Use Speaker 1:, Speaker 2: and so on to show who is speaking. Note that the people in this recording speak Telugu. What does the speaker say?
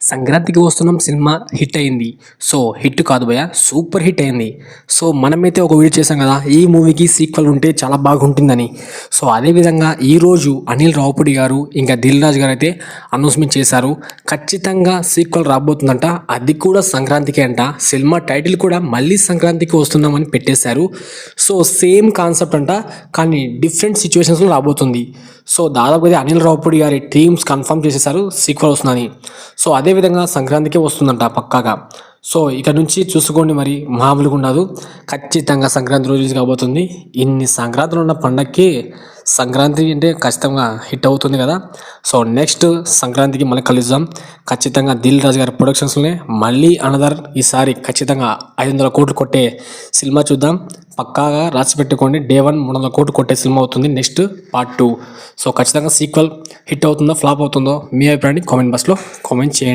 Speaker 1: సంక్రాంతికి వస్తున్నాం సినిమా హిట్ అయింది. సో హిట్ కాదు భయ సూపర్ హిట్ అయింది. సో మనమైతే ఒక వీడియో చేసాం కదా ఈ మూవీకి సీక్వెల్ ఉంటే చాలా బాగుంటుందని. సో అదేవిధంగా ఈరోజు అనిల్ రావుపూడి గారు ఇంకా దిల్ రాజు గారు అయితే అనౌన్స్మెంట్ చేశారు. ఖచ్చితంగా సీక్వెల్ రాబోతుందంట. అది కూడా సంక్రాంతికి అంట. సినిమా టైటిల్ కూడా మళ్ళీ సంక్రాంతికి వస్తున్నామని పెట్టేశారు. సో సేమ్ కాన్సెప్ట్ అంట కానీ డిఫరెంట్ సిచ్యువేషన్స్లో రాబోతుంది. సో దాదాపుగా అనిల్ రావుపూడి గారి టీమ్స్ కన్ఫర్మ్ చేసేసారు సీక్వెల్ వస్తుందని. సో అది అదేవిధంగా సంక్రాంతికి వస్తుందంట పక్కాగా. సో ఇక్కడ నుంచి చూసుకోండి మరి మామూలుగా ఉండదు. ఖచ్చితంగా సంక్రాంతి రోజు కాబోతుంది. ఇన్ని సంక్రాంతులు ఉన్న పండక్కి సంక్రాంతి అంటే ఖచ్చితంగా హిట్ అవుతుంది కదా. సో నెక్స్ట్ సంక్రాంతికి మళ్ళీ కలుద్దాం. ఖచ్చితంగా దిల్ రాజు గారి ప్రొడక్షన్స్లోనే మళ్ళీ అనదర్ ఈసారి ఖచ్చితంగా ఐదు వందల కోట్లు కొట్టే సినిమా చూద్దాం. పక్కాగా రాసి పెట్టుకోండి. డే వన్ మూడు వందల కోట్లు కొట్టే సినిమా అవుతుంది నెక్స్ట్ పార్ట్ టూ. సో ఖచ్చితంగా సీక్వెల్ హిట్ అవుతుందో ఫ్లాప్ అవుతుందో మీ అభిప్రాయాన్ని కామెంట్ బాక్స్లో కామెంట్ చేయండి.